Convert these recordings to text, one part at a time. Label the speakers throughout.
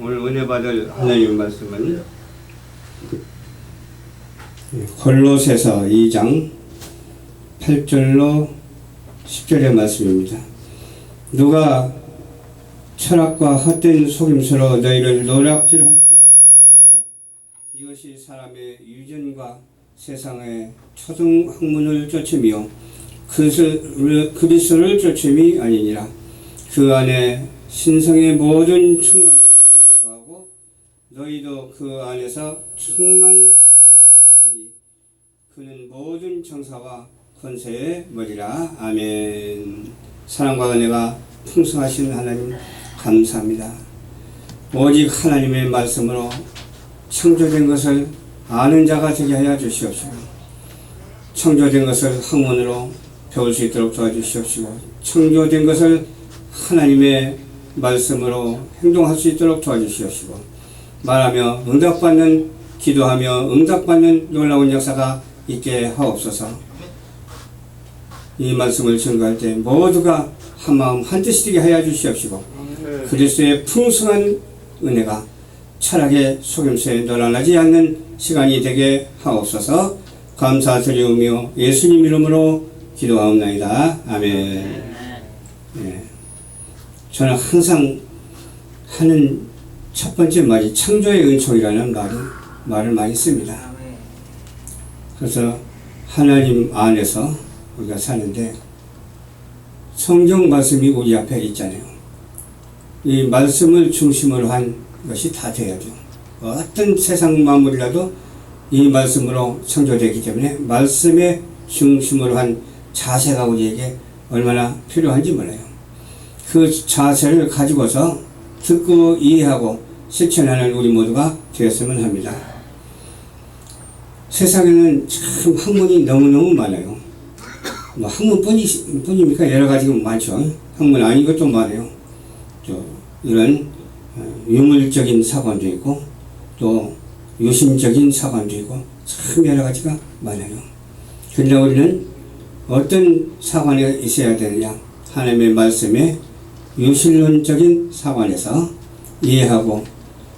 Speaker 1: 오늘 은혜 받을 하나님 말씀은 골로새서 2장 8절로 10절의 말씀입니다. 누가 철학과 헛된 속임수로 너희를 노략질할까 주의하라. 이것이 사람의 유전과 세상의 초등 학문을 그리스도를, 그리스도를 쫓음이 아니니라. 그 안에 신성의 모든 충만이 너희도 그 안에서 충만하여졌으니 그는 모든 정사와 권세의 머리라. 아멘. 사랑과 은혜가 풍성하신 하나님 감사합니다. 오직 하나님의 말씀으로 창조된 것을 아는 자가 되게 하여 주시옵시고 창조된 것을 학문으로 배울 수 있도록 도와주시옵시고 창조된 것을 하나님의 말씀으로 행동할 수 있도록 도와주시옵시고 말하며 응답받는 기도하며 응답받는 놀라운 역사가 있게 하옵소서. 이 말씀을 증거할 때 모두가 한마음 한뜻이 되게 하여 주시옵시고 그리스도의 풍성한 은혜가 철학의 속임수에 놀아나지 않는 시간이 되게 하옵소서. 감사드리오며 예수님 이름으로 기도하옵나이다. 아멘. 예. 저는 항상 하는 첫 번째 말이 창조의 은총이라는 말을, 말을 많이 씁니다. 그래서 하나님 안에서 우리가 사는데 성경 말씀이 우리 앞에 있잖아요. 이 말씀을 중심으로 한 것이 다 돼야죠. 어떤 세상 만물이라도 이 말씀으로 창조되기 때문에 말씀의 중심으로 한 자세가 우리에게 얼마나 필요한지 몰라요. 그 자세를 가지고서 듣고 이해하고 실천하는 우리 모두가 되었으면 합니다. 세상에는 참 학문이 너무너무 많아요. 뭐 학문뿐이, 뿐입니까? 여러 가지가 많죠. 학문 아닌 것도 많아요. 또 이런 어, 유물적인 사관도 있고 또 유심적인 사관도 있고 참 여러 가지가 많아요. 그런데 우리는 어떤 사관에 있어야 되느냐? 하나님의 말씀에 유실론적인 사관에서 이해하고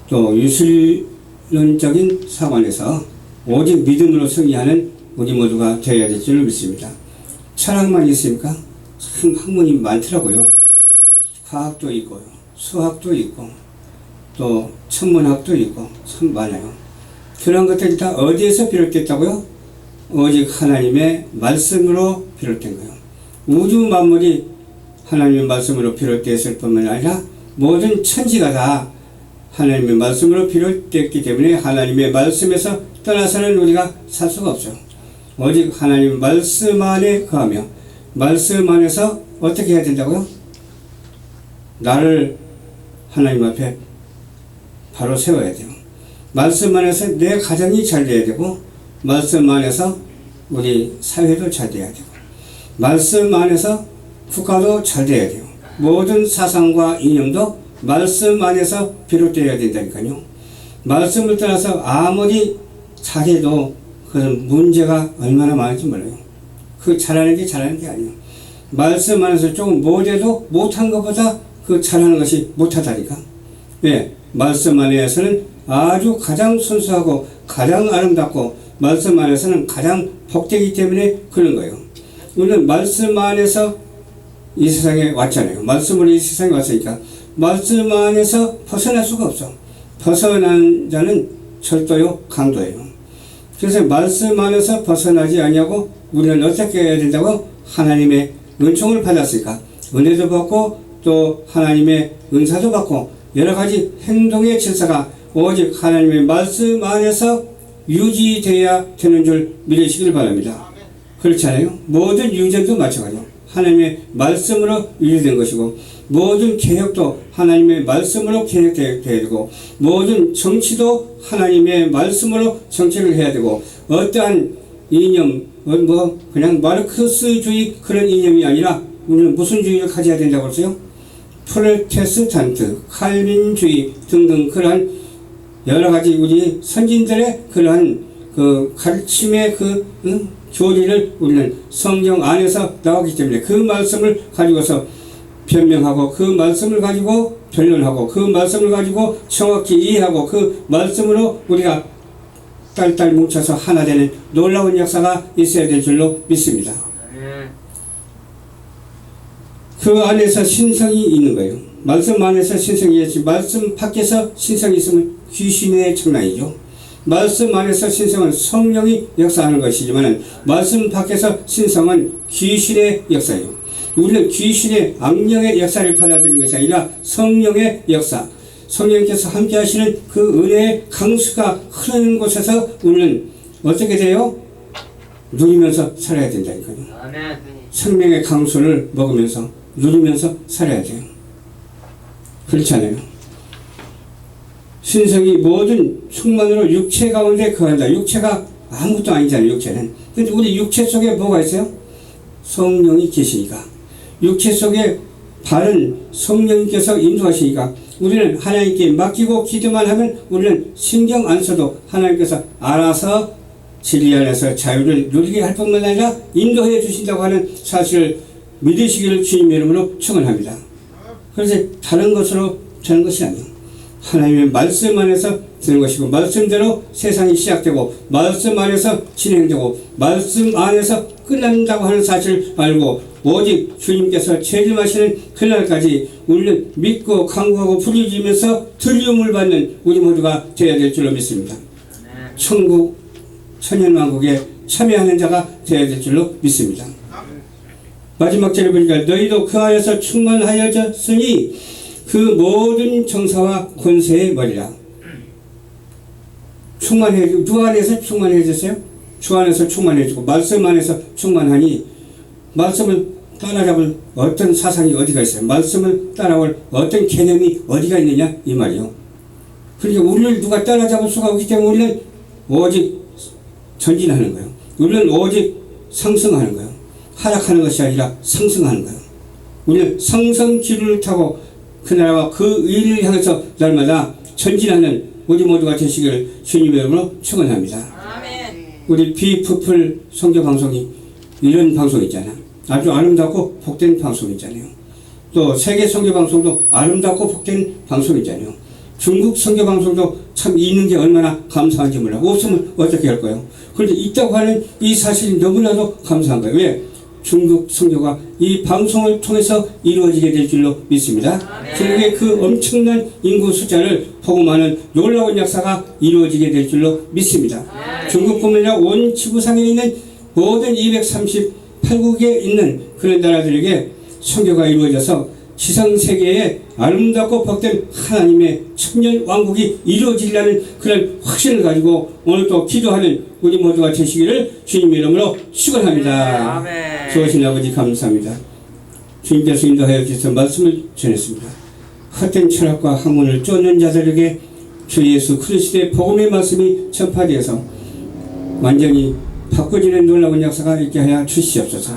Speaker 1: 또 유실론적인 사관에서 오직 믿음으로 승리하는 우리 모두가 되어야 될 줄 믿습니다. 철학만 있습니까? 참 학문이 많더라고요. 과학도 있고요. 수학도 있고 또 천문학도 있고 참 많아요. 그런 것들이 다 어디에서 비롯됐다고요? 오직 하나님의 말씀으로 비롯된 거예요. 우주 만물이 하나님의 말씀으로 비롯되었을 뿐만 아니라 모든 천지가 다 하나님의 말씀으로 비롯됐기 때문에 하나님의 말씀에서 떠나서는 우리가 살 수가 없죠. 오직 하나님 말씀 안에 거하며 말씀 안에서 어떻게 해야 된다고요? 나를 하나님 앞에 바로 세워야 돼요. 말씀 안에서 내 가정이 잘 돼야 되고 말씀 안에서 우리 사회도 잘 돼야 되고 말씀 안에서 국가도 잘 돼야 돼요. 모든 사상과 이념도 말씀 안에서 비롯되어야 된다니까요. 말씀을 떠나서 아무리 잘해도 그런 문제가 얼마나 많은지 몰라요. 그 잘하는 게 잘하는 게 아니에요. 말씀 안에서 조금 못해도 못한 것보다 그 잘하는 것이 못하다니까. 왜? 말씀 안에서는 아주 가장 순수하고 가장 아름답고 말씀 안에서는 가장 복되기 때문에 그런 거예요. 우리는 말씀 안에서 이 세상에 왔잖아요. 말씀으로 이 세상에 왔으니까 말씀 안에서 벗어날 수가 없어. 벗어난 자는 철도요 강도예요. 그래서 말씀 안에서 벗어나지 아니하고 우리는 어떻게 해야 된다고 하나님의 은총을 받았으니까 은혜도 받고 또 하나님의 은사도 받고 여러 가지 행동의 질서가 오직 하나님의 말씀 안에서 유지돼야 되는 줄 믿으시길 바랍니다. 그렇지 않아요? 모든 유전도 마찬가지요. 하나님의 말씀으로 유지된 것이고 모든 개혁도 하나님의 말씀으로 개혁되어야 되고 모든 정치도 하나님의 말씀으로 정치를 해야 되고 어떠한 이념 뭐 그냥 마르크스주의 그런 이념이 아니라 우리는 무슨 주의를 가져야 된다고 그랬어요? 프로테스탄트, 칼빈주의 등등 그러한 여러 가지 우리 선진들의 그러한 그 가르침의 그 응? 교리를 우리는 성경 안에서 나오기 때문에 그 말씀을 가지고서 변명하고 그 말씀을 가지고 변론하고 그 말씀을 가지고 정확히 이해하고 그 말씀으로 우리가 딸딸 뭉쳐서 하나 되는 놀라운 역사가 있어야 될 줄로 믿습니다.
Speaker 2: 아멘.
Speaker 1: 그 안에서 신성이 있는 거예요. 말씀 안에서 신성이 있지 말씀 밖에서 신성이 있으면 귀신의 장난이죠. 말씀 안에서 신성은 성령이 역사하는 것이지만 말씀 밖에서 신성은 귀신의 역사예요. 우리는 귀신의 악령의 역사를 받아들이는 것이 아니라 성령의 역사. 성령께서 함께 하시는 그 은혜의 강수가 흐르는 곳에서 우리는 어떻게 돼요? 누리면서 살아야 된다니까요.
Speaker 2: 아멘.
Speaker 1: 생명의 강수를 먹으면서 누리면서 살아야 돼요. 그렇잖아요. 신성이 모든 충만으로 육체 가운데 거한다. 육체가 아무것도 아니잖아요. 육체는. 근데 우리 육체 속에 뭐가 있어요? 성령이 계시니까. 육체 속에 바른 성령님께서 인도하시니까 우리는 하나님께 맡기고 기도만 하면 우리는 신경 안 써도 하나님께서 알아서 진리 안에서 자유를 누리게 할 뿐만 아니라 인도해 주신다고 하는 사실을 믿으시기를 주님 이름으로 축원합니다. 그래서 다른 것으로 되는 것이 아니에요. 하나님의 말씀 안에서 되는 것이고 말씀대로 세상이 시작되고 말씀 안에서 진행되고 말씀 안에서 끝난다고 하는 사실을 알고 오직 주님께서 재림하시는 그날까지 우리는 믿고 강구하고 부르짖으면서 들림을 받는 우리 모두가 되어야 될 줄로 믿습니다. 천국 천년왕국에 참여하는 자가 되어야 될 줄로 믿습니다. 마지막 절에 보니까 너희도 그 안에서 충만하여졌으니 그 모든 정사와 권세의 머리라. 충만해 누 안에서 충만해졌어요? 주 안에서 충만해지고 말씀 안에서 충만하니 말씀을 따라잡을 어떤 사상이 어디가 있어요? 말씀을 따라올 어떤 개념이 어디가 있느냐 이 말이요. 그러니까 우리를 누가 따라잡을 수가 없기 때문에 우리는 오직 전진하는 거예요. 우리는 오직 상승하는 거예요. 하락하는 것이 아니라 상승하는 거예요. 우리는 상승 기류를 타고 그 나라와 그 의를 향해서 날마다 전진하는 우리 모두가 되시기를 주님의 이름으로 축원합니다. 우리 비프플 성교 방송이 이런 방송 있잖아. 아주 아름답고 복된 방송 있잖아요. 또 세계 성교 방송도 아름답고 복된 방송 있잖아요. 중국 성교 방송도 참 있는 게 얼마나 감사한지 몰라. 없으면 어떻게 할 거예요? 그런데 있다고 하는 이 사실이 너무나도 감사한 거예요. 왜? 중국 성교가 이 방송을 통해서 이루어지게 될 줄로 믿습니다. 중국의 그 엄청난 인구 숫자를 포함하는 놀라운 역사가 이루어지게 될 줄로 믿습니다. 중국뿐만 아니라 온 지구상에 있는 모든 238국에 있는 그런 나라들에게 선교가 이루어져서 지상 세계에 아름답고 복된 하나님의 천년 왕국이 이루어지리라는 그런 확신을 가지고 오늘 또 기도하는 우리 모두가 되시기를 주님 이름으로 축원합니다.
Speaker 2: 아멘.
Speaker 1: 주어진 아버지 감사합니다. 주님께서 인도하여 주셔서 말씀을 전했습니다. 헛된 철학과 학문을 쫓는 자들에게 주 예수 그리스도의 복음의 말씀이 전파되어서 완전히 바꿔지는 놀라운 역사가 있게 하여 주시옵소서.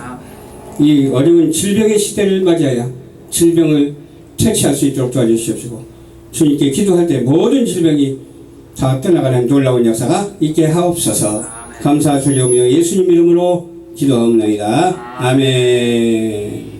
Speaker 1: 이 어려운 질병의 시대를 맞이하여 질병을 퇴치할 수 있도록 도와주시옵시고 주님께 기도할 때 모든 질병이 다 떠나가는 놀라운 역사가 있게 하옵소서. 감사 드리오며 예수님 이름으로 기도하옵나이다. 아멘.